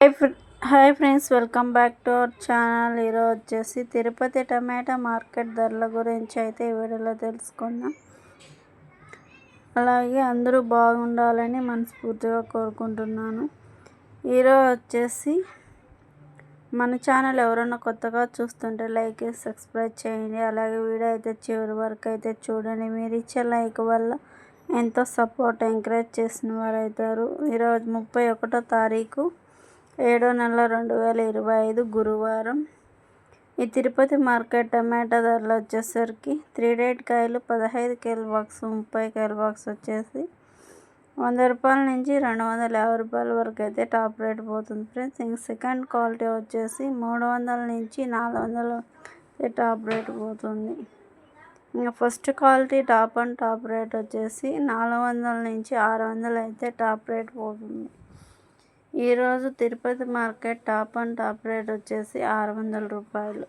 Hi hi friends welcome back to our channel ఈరోజు వచ్చేసి తిరుపతి టమాటా market ధరల గురించి అయితే ఈ వీడియోలో తెలుసుకుందాం. అలాగే అందరూ బాగుండాలని మనస్ఫూర్తిగా కోరుకుంటున్నాను. ఈరోజు వచ్చేసి మన ఛానల్ ఎవరైనా కొత్తగా చూస్తుంటే లైక్ సబ్స్క్రైబ్ చేయండి. అలాగే వీడియో అయితే చివరి వరకు అయితే చూడండి. మీరు ఇచ్చే లైక్ వల్ల ఎంతో సపోర్ట్ ఎంకరేజ్ చేసిన వారు అవుతారు. ఈరోజు ముప్పై ఒకటో తారీఖు. ఏడో నెల రెండు వేల ఇరవై ఐదు గురువారం ఈ తిరుపతి మార్కెట్ టమాటా ధరలు వచ్చేసరికి త్రీ డేట్ కాయలు పదహైదు కేల బాక్స్ ముప్పై కేల బాక్స్ వచ్చేసి వంద రూపాయల నుంచి రెండు వందల యాభై రూపాయల వరకు అయితే టాప్ రేట్ పోతుంది ఫ్రెండ్స్. ఇంక సెకండ్ క్వాలిటీ వచ్చేసి మూడు వందల నుంచి నాలుగు వందల అయితే టాప్ రేట్ పోతుంది. ఇంకా first quality top and top rate వచ్చేసి నాలుగు వందల నుంచి ఆరు వందలు అయితే టాప్ రేట్ పోతుంది. ఈరోజు Tirupati market top and top rate వచ్చేసి ఆరు వందల రూపాయలు.